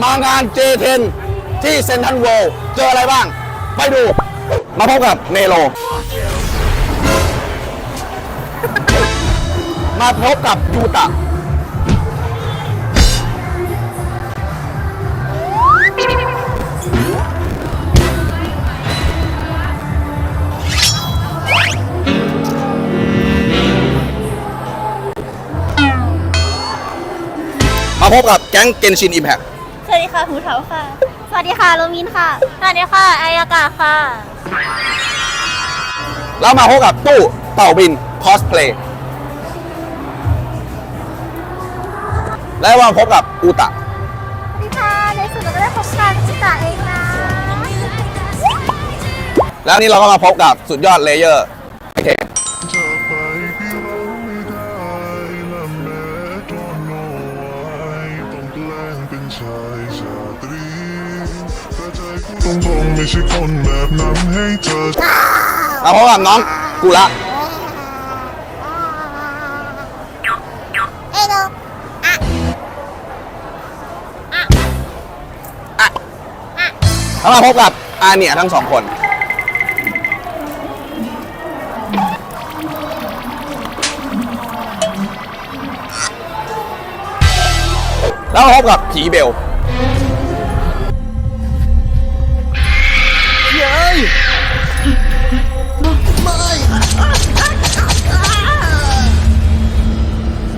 มางาน J10 ที่เซนทันเวิลด์เจออะไรบ้าง ไปดู มาพบกับเนโร มาพบกับยูตะ มาพบกับแก๊งเกนชินอิมแพค วัสดีค่ะหูเทาค่ะ สวัสดีค่ะโรมินค่ะ สวัสดีค่ะอายากาค่ะ แล้วมาพบกับตู้เต่าบินคอสเพลย์และมาพบกับอูตะ สวัสดีค่ะ ในสุดเราก็ได้พบกันจิตาเองนะแล้วนี่เราก็มาพบกับสุดยอดเลเยอร์โอเคจ ชายชาตรีแต่ใจกูตรงๆไม่ใช่คนแบบนั้นให้เธอมาพบกับน้องกุระเอ้ยโนแล้วมาพบกับอาเนียทั้งสองคน แล้วพบกับผีเบล